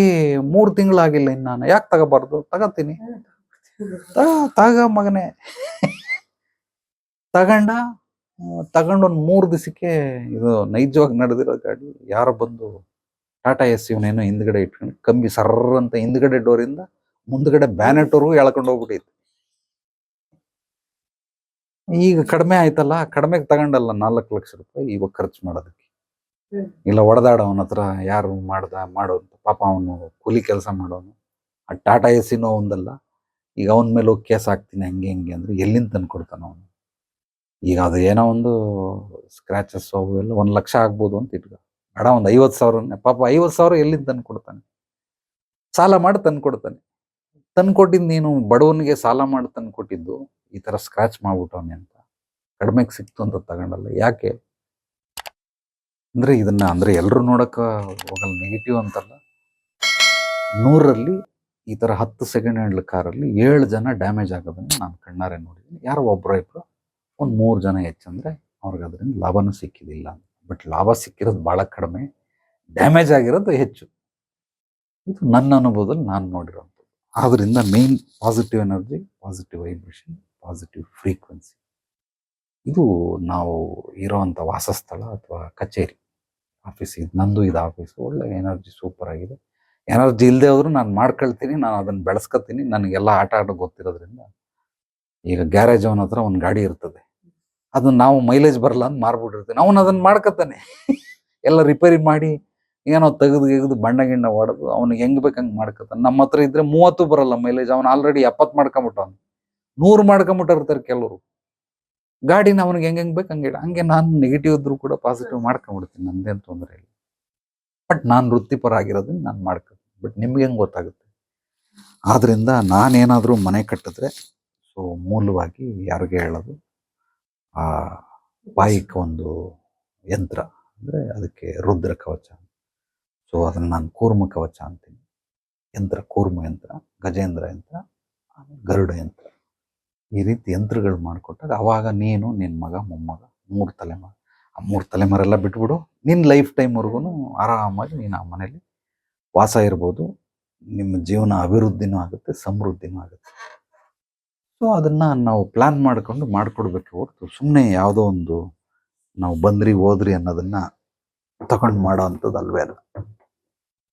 ಮೂರು ತಿಂಗಳಾಗಿಲ್ಲ ಇನ್ನು ನಾನು. ಯಾಕೆ ತಗೋಬಾರ್ದು? ತಗೋತೀನಿ. ತಗ ತಗ ಮಗನೇ. ತಗೊಂಡ ತಗೊಂಡು ಒಂದು ಮೂರು ದಿವಸಕ್ಕೆ ಇದು ನೈಜವಾಗಿ ನಡೆದಿರೋ ಗಾಡಿ ಯಾರೋ ಬಂದು ಟಾಟಾ ಎಸ್ ಇವನೇನು ಹಿಂದ್ಗಡೆ ಇಟ್ಕೊಂಡು ಕಂಬಿ ಸರ್ರ ಅಂತ ಹಿಂದ್ಗಡೆ ಡೋರಿಂದ ಮುಂದ್ಗಡೆ ಬ್ಯಾನೆಟ್ವರೆಗೂ ಎಳ್ಕೊಂಡು ಹೋಗ್ಬಿಟ್ಟಿತ್ತು ಈಗ ಕಡಿಮೆ ಆಯ್ತಲ್ಲ, ಕಡಿಮೆಗೆ ತಗೊಂಡಲ್ಲ ನಾಲ್ಕು ಲಕ್ಷ ರೂಪಾಯಿ ಇವಾಗ ಖರ್ಚು ಮಾಡೋದಕ್ಕೆ. ಇಲ್ಲ ಹೊಡೆದಾಡ ಅವನ ಹತ್ರ, ಯಾರು ಮಾಡ್ದ, ಮಾಡೋ ಪಾಪ ಅವನು ಕೂಲಿ ಕೆಲಸ ಮಾಡೋನು. ಆ ಟಾಟಾ ಎಸಿನೋ ಒಂದಲ್ಲ, ಈಗ ಅವನ ಮೇಲೆ ಹೋಗಿ ಕೇಸ್ ಹಾಕ್ತೀನಿ ಹಂಗೆ ಹಿಂಗೆ ಅಂದ್ರೆ ಎಲ್ಲಿಂದ ತಂದ್ಕೊಡ್ತಾನ ಅವನು? ಈಗ ಅದು ಏನೋ ಒಂದು ಸ್ಕ್ರಾಚಸ್ ಅವು ಎಲ್ಲ ಒಂದು ಲಕ್ಷ ಆಗ್ಬೋದು ಅಂತ ಇಟ್ಕೊ. ಬೇಡ ಒಂದು ಐವತ್ತು ಸಾವಿರ ಪಾಪ ಐವತ್ತು ಸಾವಿರ ಎಲ್ಲಿಂದ ತಂದು ಕೊಡ್ತಾನೆ? ಸಾಲ ಮಾಡಿ ತಂದು ಕೊಡ್ತಾನೆ. ತಂದು ಕೊಟ್ಟಿದ್ದು ನೀನು ಬಡವನಿಗೆ ಸಾಲ ಮಾಡಿ ತಂದು ಕೊಟ್ಟಿದ್ದು ಈ ಥರ ಸ್ಕ್ರಾಚ್ ಮಾಡ್ಬಿಟ್ಟವನೆ ಅಂತ. ಕಡಿಮೆಗೆ ಸಿಕ್ತು ಅಂತ ತಗೊಂಡಲ್ಲ. ಯಾಕೆ? ಅಂದರೆ ಇದನ್ನು ಅಂದರೆ ಎಲ್ಲರೂ ನೋಡೋಕೆ ಹೋಗಲ್ಲ ನೆಗೆಟಿವ್ ಅಂತಲ್ಲ. ನೂರರಲ್ಲಿ ಈ ಥರ ಹತ್ತು ಸೆಕೆಂಡ್ ಹ್ಯಾಂಡ್ ಕಾರಲ್ಲಿ ಏಳು ಜನ ಡ್ಯಾಮೇಜ್ ಆಗೋದನ್ನ ನಾನು ಕಣ್ಣಾರೆ ನೋಡಿದ್ದೀನಿ. ಯಾರೋ ಒಬ್ಬರ ಇಬ್ಬರು ಒಂದು ಮೂರು ಜನ ಹೆಚ್ಚಂದ್ರೆ ಅವ್ರಿಗೆ ಅದರಿಂದ ಲಾಭನೂ ಸಿಕ್ಕಿದಿಲ್ಲ ಬಟ್ ಲಾಭ ಸಿಕ್ಕಿರೋದು ಭಾಳ ಕಡಿಮೆ ಡ್ಯಾಮೇಜ್ ಆಗಿರೋದು ಹೆಚ್ಚು. ಇದು ನನ್ನ ಅನುಭವದಲ್ಲಿ ನಾನು ನೋಡಿರೋಂಥದ್ದು ಆದ್ದರಿಂದ main positive energy positive vibration positive frequency ಇದು ನಾವು ಇರೋವಂಥ ವಾಸಸ್ಥಳ ಅಥವಾ ಕಚೇರಿ. ಆಫೀಸ್ ಇದು, ನಂದು ಇದು ಆಫೀಸು ಒಳ್ಳೆ ಎನರ್ಜಿ ಸೂಪರ್ ಆಗಿದೆ. ಎನರ್ಜಿ ಇಲ್ಲದೆ ಹೋದ್ರು ನಾನು ಮಾಡ್ಕೊಳ್ತೀನಿ, ನಾನು ಅದನ್ನು ಬೆಳೆಸ್ಕೊತೀನಿ, ನನಗೆಲ್ಲ ಆಟ ಆಡೋ ಗೊತ್ತಿರೋದ್ರಿಂದ ಈಗ ಗ್ಯಾರೇಜ್ ಅವನ ಹತ್ರ ಒಂದು ಗಾಡಿ ಇರ್ತದೆ. ಅದನ್ನ ನಾವು ಮೈಲೇಜ್ ಬರಲ್ಲ ಅಂತ ಮಾರ್ಬಿಟ್ಟಿರ್ತೀನಿ ಅವನು ಅದನ್ನ ಮಾಡ್ಕೊತಾನೆ ಎಲ್ಲ ರಿಪೇರಿ ಮಾಡಿ, ಏನೋ ತೆಗೆದು ತೆಗೆದು ಬಣ್ಣ ಗಿಣ್ಣ ಹೊಡೆದು ಅವ್ನಿಗೆ ಹೆಂಗ್ ಬೇಕು ಹಂಗೆ ಮಾಡ್ಕೊತಾನೆ ನಮ್ಮ ಹತ್ರ ಇದ್ರೆ ಮೂವತ್ತು ಬರಲ್ಲ ಮೈಲೇಜ್ ಅವನು ಆಲ್ರೆಡಿ ಎಪ್ಪತ್ತು ಮಾಡ್ಕೊಂಬಿಟ್ಟವನು ನೂರು ಮಾಡ್ಕೊಂಬಿಟ್ಟಿರ್ತಾರೆ ಕೆಲವರು. ಗಾಡಿನ ಅವ್ನಿಗೆ ಹೆಂಗ್ ಹೆಂಗ್ ಬೇಕು ಹಂಗೆ ಹಂಗೆ ನಾನು ನೆಗೆಟಿವ್ ಇದ್ರು ಕೂಡ ಪಾಸಿಟಿವ್ ಮಾಡ್ಕೊಂಬಿಡ್ತೀನಿ. ನಂದೇನು ತೊಂದರೆ ಇಲ್ಲ. ಬಟ್ ನಾನು ವೃತ್ತಿಪರ ಆಗಿರೋದನ್ನ ನಾನು ಮಾಡ್ಕೊತೀನಿ ಬಟ್ ನಿಮ್ಗೆ ಹೆಂಗ್ ಗೊತ್ತಾಗುತ್ತೆ? ಆದ್ರಿಂದ ನಾನೇನಾದರೂ ಮನೆ ಕಟ್ಟಿದ್ರೆ ಸೊ ಮೂಲವಾಗಿ ಯಾರಿಗೆ ಹೇಳೋದು ಆ ಬಾಯಿಕ ಒಂದು ಯಂತ್ರ ಅಂದರೆ ಅದಕ್ಕೆ ರುದ್ರ ಕವಚ. ಸೊ ಅದನ್ನು ನಾನು ಕೂರ್ಮ ಕವಚ ಅಂತೀನಿ. ಯಂತ್ರ, ಕೂರ್ಮ ಯಂತ್ರ, ಗಜೇಂದ್ರ ಯಂತ್ರ ಗರುಡ ಯಂತ್ರ. ಈ ರೀತಿ ಯಂತ್ರಗಳು ಮಾಡಿಕೊಟ್ಟಾಗ ಅವಾಗ ನೀನು ನಿನ್ನ ಮಗ, ಮೊಮ್ಮಗ, ಮೂರು ತಲೆಮಾರು ಆ ಮೂರು ತಲೆಮಾರೆಲ್ಲ ಬಿಟ್ಬಿಡು. ನಿನ್ನ ಲೈಫ್ ಟೈಮ್ವರೆಗೂ ಆರಾಮಾಗಿ ನೀನು ಆ ಮನೇಲಿ ವಾಸ ಇರ್ಬೋದು. ನಿಮ್ಮ ಜೀವನ ಅಭಿವೃದ್ಧಿನೂ ಆಗುತ್ತೆ, ಸಮೃದ್ಧಿನೂ ಆಗುತ್ತೆ. ಸೊ ಅದನ್ನ ನಾವು ಪ್ಲಾನ್ ಮಾಡ್ಕೊಂಡು ಮಾಡಿಕೊಡ್ಬೇಕು ಹೊರತು. ಸುಮ್ಮನೆ ಯಾವುದೋ ಒಂದು ನಾವು ಬಂದ್ರಿ ಹೋದ್ರಿ ಅನ್ನೋದನ್ನ ತಗೊಂಡು ಮಾಡೋ ಅಂಥದ್ದು ಅಲ್ವೇ ಅಲ್ಲ.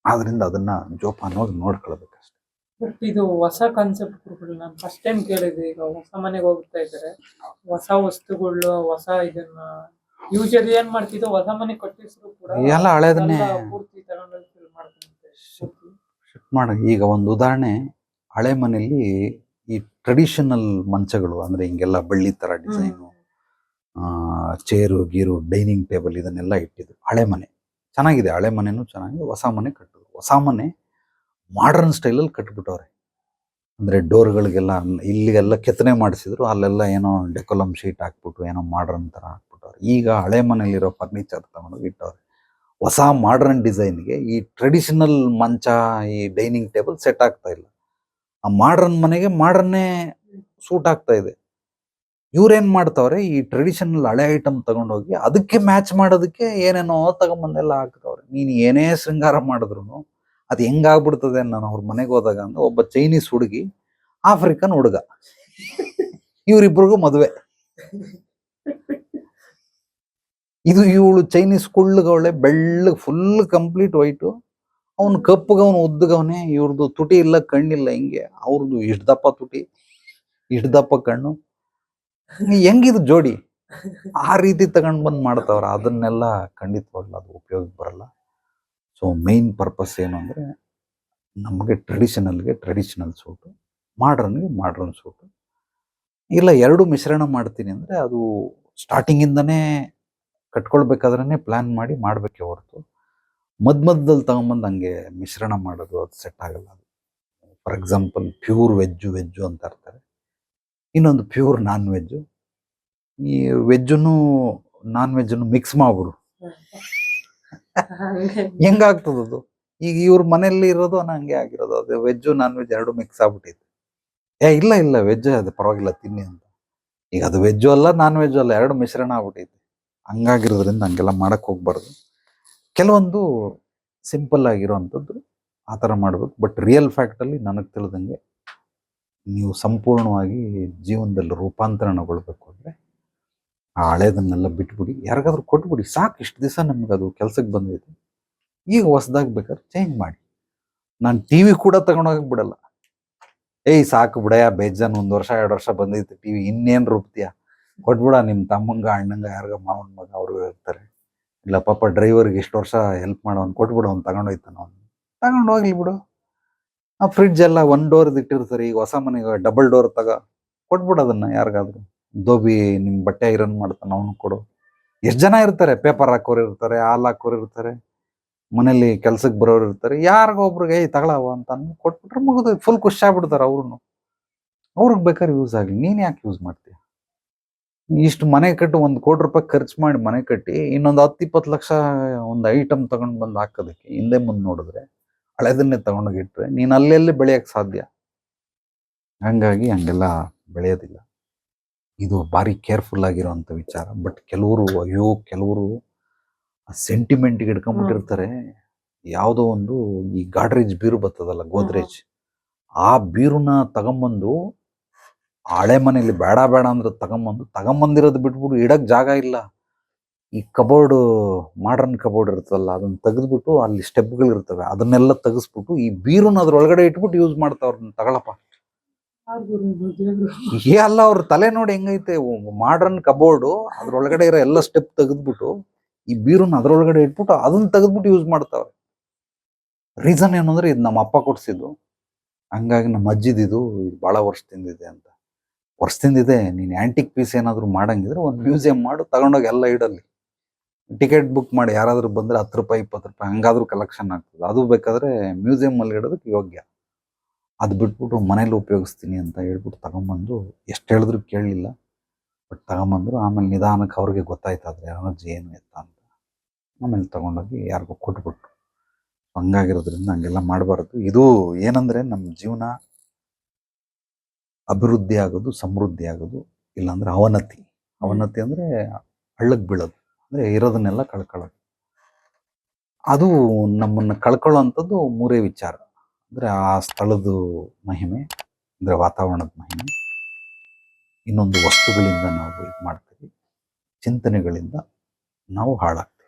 ಆದ್ರಿಂದ ಅದನ್ನ ಜೋಪಾನವಾಗಿ ನೋಡ್ಕೊಳ್ಬೇಕಷ್ಟೆ ಬಟ್ ಇದು ಹೊಸ ಕಾನ್ಸೆಪ್ಟ್ ಗುರುಗಳು ನಾನು ಫಸ್ಟ್ ಟೈಮ್ ಕೇಳಿದೆ. ಈಗ ಹೊಸ ಮನೆಗೆ ಹೋಗ್ತಾ ಇದ್ದಾರೆ. ಹೊಸ ವಸ್ತುಗಳು ಹೊಸ ಇದನ್ನ ಯೂಶಲಿ ಏನ್ ಮಾಡ್ತಿದ್ದೋ? ಹೊಸ ಮನೆ ಕಟ್ಟಿದ್ರು ಕೂಡ ಎಲ್ಲ ಹಳೇದನ್ನೇ ಪೂರ್ತಿ ತಗೊಂಡು. ಶಿಫ್ಟ್ ಮಾಡ. ಈಗ ಒಂದು ಉದಾಹರಣೆ ಹಳೆ ಮನೆಯಲ್ಲಿ ಟ್ರೆಡಿಷನಲ್ ಮಂಚಗಳು ಅಂದ್ರೆ ಹಿಂಗೆಲ್ಲ ಬಳ್ಳಿ ತರ ಡಿಸೈನು ಚೇರು ಗೀರು ಡೈನಿಂಗ್ ಟೇಬಲ್ ಇದನ್ನೆಲ್ಲ ಇಟ್ಟಿದ್ರು. ಹಳೆ ಮನೆ. ಚೆನ್ನಾಗಿದೆ. ಹಳೆ ಮನೆನೂ ಚೆನ್ನಾಗಿದೆ. ಹೊಸ ಮನೆ ಕಟ್ಟಿದ್ರು. ಹೊಸ ಮನೆ ಮಾಡರ್ನ್ ಸ್ಟೈಲಲ್ಲಿ ಕಟ್ಬಿಟ್ಟವ್ರೆ. ಅಂದ್ರೆ ಡೋರ್ಗಳಿಗೆಲ್ಲ ಇಲ್ಲಿಗೆಲ್ಲ ಕೆತ್ತನೆ ಮಾಡಿಸಿದ್ರು. ಅಲ್ಲೆಲ್ಲ ಏನೋ ಡೆಕೋಲಮ್ ಶೀಟ್ ಹಾಕ್ಬಿಟ್ಟು ಏನೋ ಮಾಡರ್ನ್ ಥರ ಹಾಕ್ಬಿಟ್ಟವ್ರೆ. ಈಗ ಹಳೆ ಮನೇಲಿರೋ ಫರ್ನಿಚರ್ ತಗೊಂಡು ಇಟ್ಟವ್ರೆ. ಹೊಸ ಮಾಡರ್ನ್ ಡಿಸೈನ್ಗೆ ಈ ಟ್ರೆಡಿಷನಲ್ ಮಂಚ ಈ ಡೈನಿಂಗ್ ಟೇಬಲ್ ಸೆಟ್ ಆಗ್ತಾ ಇಲ್ಲ. ಆ ಮಾಡ್ರನ್ ಮನೆಗೆ ಮಾಡ್ರನ್ನೇ ಸೂಟ್ ಆಗ್ತಾ ಇದೆ. ಇವ್ರೇನ್ ಮಾಡ್ತಾವ್ರೆ, ಈ ಟ್ರೆಡಿಷನಲ್ ಹಳೆ ಐಟಮ್ ತಗೊಂಡೋಗಿ ಅದಕ್ಕೆ ಮ್ಯಾಚ್ ಮಾಡೋದಕ್ಕೆ ಏನೇನೋ ತಗೊಂಬಂದೆಲ್ಲ ಹಾಕ್ತಾವ್ರೆ. ನೀನು ಏನೇ ಶೃಂಗಾರ ಮಾಡಿದ್ರು ಅದು ಹೆಂಗಾಗ್ಬಿಡ್ತದೆ ನಾನು ಅವ್ರ ಮನೆಗೆ ಹೋದಾಗ ಅಂದ್ರೆ ಒಬ್ಬ ಚೈನೀಸ್ ಹುಡುಗಿ, ಆಫ್ರಿಕನ್ ಹುಡುಗ. ಇವರಿಬ್ರಿಗೂ ಮದುವೆ. ಇದು ಇವಳು ಚೈನೀಸ್ ಕುಳ್ಳಗವಳೆ ಬೆಳ್ಳಗ್ ಫುಲ್ ಕಂಪ್ಲೀಟ್ ವೈಟು ಅವನು ಕಪ್ಪಗವನು ಉದ್ದಗವನೆ ಇವ್ರದ್ದು ತುಟಿ ಇಲ್ಲ, ಕಣ್ಣಿಲ್ಲ ಹಿಂಗೆ. ಅವ್ರದ್ದು ಇಷ್ಟು ದಪ್ಪ ತುಟಿ ಇಷ್ಟು ದಪ್ಪ ಕಣ್ಣು. ಹೆಂಗಿದು ಜೋಡಿ. ಆ ರೀತಿ ತಗೊಂಡ್ ಬಂದ್ ಮಾಡ್ತಾವ್ರ. ಅದನ್ನೆಲ್ಲ ಖಂಡಿತವಾಗ್ಲೂ ಅದು ಉಪಯೋಗ ಬರಲ್ಲ. ಸೊ ಮೇನ್ ಪರ್ಪಸ್ ಏನು ಅಂದ್ರೆ ನಮಗೆ ಟ್ರೆಡಿಷನಲ್ಗೆ ಟ್ರೆಡಿಷನಲ್ ಸೂಟು ಮಾಡ್ರನ್ಗೆ ಮಾಡ್ರನ್ ಸೂಟು ಇಲ್ಲ, ಎರಡು ಮಿಶ್ರಣ ಮಾಡ್ತೀನಿ ಅಂದರೆ ಅದು ಸ್ಟಾರ್ಟಿಂಗಿಂದನೇ ಕಟ್ಕೊಳ್ಬೇಕಾದ್ರೆ ಪ್ಲ್ಯಾನ್ ಮಾಡಿ ಮಾಡಬೇಕೆ ಹೊರತು. ಮಧ್ಯ ಮಧ್ಯದಲ್ಲಿ ತಗೊಂಬಂದು ಹಂಗೆ ಮಿಶ್ರಣ ಮಾಡೋದು ಅದು ಸೆಟ್ ಆಗಲ್ಲ ಅದು. For example pure veg veg ಅಂತ ಇರ್ತಾರೆ. ಇನ್ನೊಂದು ಪ್ಯೂರ್ ನಾನ್ ವೆಜ್ಜು ಈ ವೆಜ್ಜನ್ನು ನಾನ್ ವೆಜ್ಜನ್ನು ಮಿಕ್ಸ್ ಮಾಡ್ಬಿಡು. ಹಂಗೆ. ಹೆಂಗಾಗ್ತದದು ಈಗ ಇವ್ರ ಮನೆಯಲ್ಲಿ ಇರೋದು ಹಂಗೆ ಆಗಿರೋದು. ಅದು ವೆಜ್ಜು ನಾನ್ ವೆಜ್ ಎರಡು ಮಿಕ್ಸ್ ಆಗ್ಬಿಟ್ಟಿತ್ತು. ಏ ಇಲ್ಲ ಇಲ್ಲ ವೆಜ್ ಅದು ಪರವಾಗಿಲ್ಲ ತಿನ್ನಿ ಅಂತ. ಈಗ ಅದು ವೆಜ್ಜು ಅಲ್ಲ ನಾನ್ ವೆಜ್ ಅಲ್ಲ ಎರಡು ಮಿಶ್ರಣ ಆಗ್ಬಿಟ್ಟಿತ್ತು ಹಂಗಾಗಿರೋದ್ರಿಂದ ಹಂಗೆಲ್ಲ ಮಾಡಕ್ಕೆ ಹೋಗ್ಬಾರ್ದು. ಕೆಲವೊಂದು ಸಿಂಪಲ್ ಆಗಿರೋವಂಥದ್ದು ಆ ಥರ ಮಾಡಬೇಕು. ಬಟ್ ರಿಯಲ್ ಫ್ಯಾಕ್ಟಲ್ಲಿ ನನಗೆ ತಿಳಿದಂಗೆ ನೀವು ಸಂಪೂರ್ಣವಾಗಿ ಜೀವನದಲ್ಲಿ ರೂಪಾಂತರಣಗೊಳ್ಬೇಕು ಅಂದರೆ ಆ ಹಳೆದನ್ನೆಲ್ಲ ಬಿಟ್ಬಿಡಿ. ಯಾರಿಗಾದ್ರೂ ಕೊಟ್ಬಿಡಿ. ಸಾಕು, ಇಷ್ಟು ದಿವಸ ನಮ್ಗೆ ಅದು ಕೆಲಸಕ್ಕೆ ಬಂದೈತೆ. ಈಗ ಹೊಸ್ದಾಗಿ ಬೇಕಾದ್ರೆ ಚೇಂಜ್ ಮಾಡಿ. ನಾನು ಟಿ ವಿ ಕೂಡ ತಗೊಂಡೋಗಕ್ಕೆ ಬಿಡಲ್ಲ. ಏಯ್, ಸಾಕು ಬಿಡಯ್ಯ, ಬೇಜಾನ್ ಒಂದು ವರ್ಷ, ಎರಡು ವರ್ಷ ಬಂದೈತೆ ಟಿ ವಿ ಇನ್ನೇನು ರೂಪ್ತೀಯ? ಕೊಟ್ಬಿಡ ನಿಮ್ಮ ತಮ್ಮಂಗ, ಅಣ್ಣಂಗ, ಯಾರಿಗ ಮಾವನ ಮಗ ಅವ್ರಿಗೂ ಇರ್ತಾರೆ ಇಲ್ಲ ಪಾಪ ಡ್ರೈವರ್ಗೆ ಇಷ್ಟು ವರ್ಷ ಹೆಲ್ಪ್ ಮಾಡೋನ್ ಕೊಟ್ಬಿಡು, ಅವ್ನು ತಗೊಂಡೋಯ್ತಾನ ಅವ್ನು. ತಗೊಂಡು ಹೋಗ್ಲಿ ಬಿಡು. ಆ ಫ್ರಿಡ್ಜ್ ಎಲ್ಲ ಒನ್ ಡೋರ್ದು ಇಟ್ಟಿರ್ತಾರೆ, ಈಗ ಹೊಸ ಮನೆಗೆ ಡಬಲ್ ಡೋರ್ ತಗ, ಕೊಟ್ಬಿಡು ಅದನ್ನ ಯಾರಿಗಾದ್ರು. ದೋಬಿ ನಿಮ್ಮ ಬಟ್ಟೆ ಐರನ್ ಮಾಡ್ತಾನೆ ಅವನು ಕೊಡು. ಎಷ್ಟು ಜನ ಇರ್ತಾರೆ ಪೇಪರ್ ಹಾಕೋರು ಇರ್ತಾರೆ, ಹಾಲು ಹಾಕೋರು ಇರ್ತಾರೆ ಮನೇಲಿ ಕೆಲ್ಸಕ್ಕೆ ಬರೋರು ಇರ್ತಾರೆ ಯಾರಿಗೊಬ್ರಿಗೆ ಏಯ್ ತಗೊಳವ ಅಂತ ಅಂದ್ ಕೊಟ್ಬಿಟ್ರೆ ಮುಗಿದು ಫುಲ್ ಖುಷಿ ಆಗ್ಬಿಡ್ತಾರೆ ಅವ್ರು ಅವ್ರಿಗೆ ಬೇಕಾದ್ರೆ ಯೂಸ್ ಆಗಲಿ, ನೀನು ಯಾಕೆ ಯೂಸ್ ಮಾಡ್ತೀಯ ಇಷ್ಟು ಮನೆ ಕಟ್ಟಿ ಒಂದು ಕೋಟಿ ರೂಪಾಯಿ ಖರ್ಚು ಮಾಡಿ ಮನೆ ಕಟ್ಟಿ ಇನ್ನೊಂದು ಹತ್ತು ಇಪ್ಪತ್ತು ಲಕ್ಷ ಒಂದು ಐಟಮ್ ತಗೊಂಡು ಬಂದು ಹಾಕೋದಕ್ಕೆ ಹಿಂದೆ ಮುಂದೆ ನೋಡಿದ್ರೆ ಹಳೆದನ್ನೇ ತಗೊಂಡೋಗಿಟ್ರೆ ನೀನು ಅಲ್ಲೆಲ್ಲಿ ಬೆಳೆಯಕ್ಕೆ ಸಾಧ್ಯ? ಹಂಗಾಗಿ ಹಂಗೆಲ್ಲ ಬೆಳೆಯೋದಿಲ್ಲ. ಇದು ಭಾರಿ ಕೇರ್ಫುಲ್ ಆಗಿರೋವಂಥ ವಿಚಾರ. ಬಟ್ ಕೆಲವರು ಅಯ್ಯೋ ಕೆಲವರು ಸೆಂಟಿಮೆಂಟ್ಗೆ ಹಿಡ್ಕೊಂಡ್ಬಿಟ್ಟಿರ್ತಾರೆ ಯಾವುದೋ ಒಂದು ಈ ಗಾಡ್ರೇಜ್ ಬೀರು ಬರ್ತದಲ್ಲ ಗೋದ್ರೇಜ್. ಆ ಬೀರುನ ತಗೊಂಬಂದು ಹಳೆ ಮನೆಯಲ್ಲಿ ಬೇಡ ಬೇಡ ಅಂದ್ರೆ ತಗೊಂಬಂದು ತಗೊಂಬಂದಿರೋದು ಬಿಟ್ಬಿಟ್ಟು ಇಡಕ್ ಜಾಗ ಇಲ್ಲ. ಈ ಕಬೋರ್ಡ್ ಮಾಡ್ರನ್ ಕಬೋರ್ಡ್ ಇರ್ತದಲ್ಲ ಅದನ್ನ ತೆಗೆದ್ಬಿಟ್ಟು ಅಲ್ಲಿ ಸ್ಟೆಪ್ಗಳು ಇರ್ತವೆ ಅದನ್ನೆಲ್ಲ ತೆಗೆಸ್ಬಿಟ್ಟು ಈ ಬೀರುನ ಅದ್ರೊಳಗಡೆ ಇಟ್ಬಿಟ್ಟು ಯೂಸ್ ಮಾಡ್ತಾವ್ರನ್ನ ತಗೊಳಪ್ಪ? ಏ ಅಲ್ಲ ಅವ್ರ ತಲೆ ನೋಡಿ ಹೆಂಗೈತೆ ಮಾಡರ್ನ್ ಕಬೋರ್ಡು ಅದ್ರೊಳಗಡೆ ಇರೋ ಎಲ್ಲ ಸ್ಟೆಪ್ ತೆಗೆದ್ಬಿಟ್ಟು ಈ ಬೀರುನ ಅದ್ರೊಳಗಡೆ ಇಟ್ಬಿಟ್ಟು ಅದನ್ನ ತೆಗೆದ್ಬಿಟ್ಟು ಯೂಸ್ ಮಾಡ್ತಾವ್ರೆ. ರೀಸನ್ ಏನು ಅಂದ್ರೆ ಇದು ನಮ್ಮ ಅಪ್ಪ ಕೊಡ್ಸಿದ್ದು. ಹಂಗಾಗಿ ನಮ್ಮ ಅಜ್ಜಿದಿದು ಇದು ಭಾಳ ವರ್ಷದಿಂದ ಇದೆ ಅಂತ. ವರ್ಷದಿಂದ ಇದೆ ನೀನು ಆ್ಯಂಟಿಕ್ ಪೀಸ್ ಏನಾದರೂ ಮಾಡಂಗಿದ್ರೆ ಒಂದು ಮ್ಯೂಸಿಯಂ ಮಾಡು ತಗೊಂಡೋಗಿ ಎಲ್ಲ ಇಡಲ್ಲಿ. ಟಿಕೆಟ್ ಬುಕ್ ಮಾಡಿ ಯಾರಾದರೂ ಬಂದರೆ ಹತ್ತು ರೂಪಾಯಿ ಇಪ್ಪತ್ತು ರೂಪಾಯಿ ಹಂಗಾದ್ರೂ ಕಲೆಕ್ಷನ್ ಆಗ್ತದೆ. ಅದು ಬೇಕಾದ್ರೆ ಮ್ಯೂಸಿಯಂ ಅಲ್ಲಿ ಇಡೋದಕ್ಕೆ ಯೋಗ್ಯ. ಅದು ಬಿಟ್ಬಿಟ್ಟು ಮನೇಲಿ ಉಪಯೋಗಿಸ್ತೀನಿ ಅಂತ ಹೇಳ್ಬಿಟ್ಟು ತಗೊಂಬಂದು ಎಷ್ಟು ಹೇಳಿದ್ರು ಕೇಳಲಿಲ್ಲ. ಬಟ್ ತಗೊಂಬಂದ್ರು ಆಮೇಲೆ ನಿಧಾನಕ್ಕೆ ಅವ್ರಿಗೆ ಗೊತ್ತಾಯ್ತಾದ್ರೆ ಅದ್ರ ಎನರ್ಜಿ ಏನು ಎತ್ತ ಅಂತ. ಆಮೇಲೆ ತಗೊಂಡೋಗಿ ಯಾರಿಗೂ ಕೊಟ್ಬಿಟ್ರು. ಹಂಗಾಗಿರೋದ್ರಿಂದ ಹಂಗೆಲ್ಲ ಮಾಡಬಾರ್ದು. ಇದು ಏನಂದರೆ ನಮ್ಮ ಜೀವನ ಅಭಿವೃದ್ಧಿ ಆಗೋದು, ಸಮೃದ್ಧಿ ಆಗೋದು, ಇಲ್ಲಾಂದ್ರೆ ಅವನತಿ. ಅವನತಿ ಅಂದ್ರೆ ಹಳ್ಳಕ್ಕೆ ಬೀಳೋದು, ಅಂದ್ರೆ ಇರೋದನ್ನೆಲ್ಲ ಕಳ್ಕೊಳ್ಳೋದು. ಅದು ನಮ್ಮನ್ನ ಕಳ್ಕೊಳ್ಳೋವಂಥದ್ದು ಮೂರೇ ವಿಚಾರ. ಅಂದ್ರೆ ಆ ಸ್ಥಳದ ಮಹಿಮೆ, ಅಂದ್ರೆ ವಾತಾವರಣದ ಮಹಿಮೆ. ಇನ್ನೊಂದು ವಸ್ತುಗಳಿಂದ ನಾವು ಇದು ಮಾಡ್ತೀವಿ. ಚಿಂತನೆಗಳಿಂದ ನಾವು ಹಾಳಾಗ್ತೀವಿ.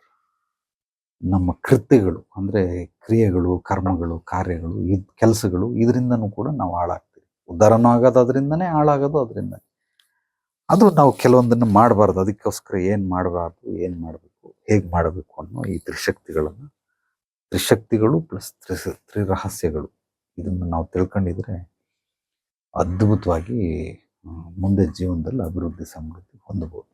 ನಮ್ಮ ಕೃತ್ಯಗಳು, ಅಂದ್ರೆ ಕ್ರಿಯೆಗಳು, ಕರ್ಮಗಳು, ಕಾರ್ಯಗಳು, ಇದು, ಕೆಲಸಗಳು, ಇದರಿಂದನೂ ಕೂಡ ನಾವು ಹಾಳಾಗ್ತೀವಿ. ಉದ್ಧಾರನೂ ಆಗೋದು ಅದರಿಂದನೇ. ಹಾಳಾಗೋದು ಅದರಿಂದ ಅದು ನಾವು ಕೆಲವೊಂದನ್ನು ಮಾಡಬಾರ್ದು. ಅದಕ್ಕೋಸ್ಕರ ಏನು ಮಾಡಬಾರ್ದು, ಏನು ಮಾಡಬೇಕು, ಹೇಗೆ ಮಾಡಬೇಕು ಅನ್ನೋ ಈ ತ್ರಿಶಕ್ತಿಗಳನ್ನು. ತ್ರಿಶಕ್ತಿಗಳು ಪ್ಲಸ್ ತ್ರಿ ತ್ರಿರಹಸ್ಯಗಳು. ಇದನ್ನು ನಾವು ತಿಳ್ಕೊಂಡಿದ್ರೆ ಅದ್ಭುತವಾಗಿ ಮುಂದೆ ಜೀವನದಲ್ಲಿ ಅಭಿವೃದ್ಧಿ ಸಮೃದ್ಧಿ ಹೊಂದಬಹುದು.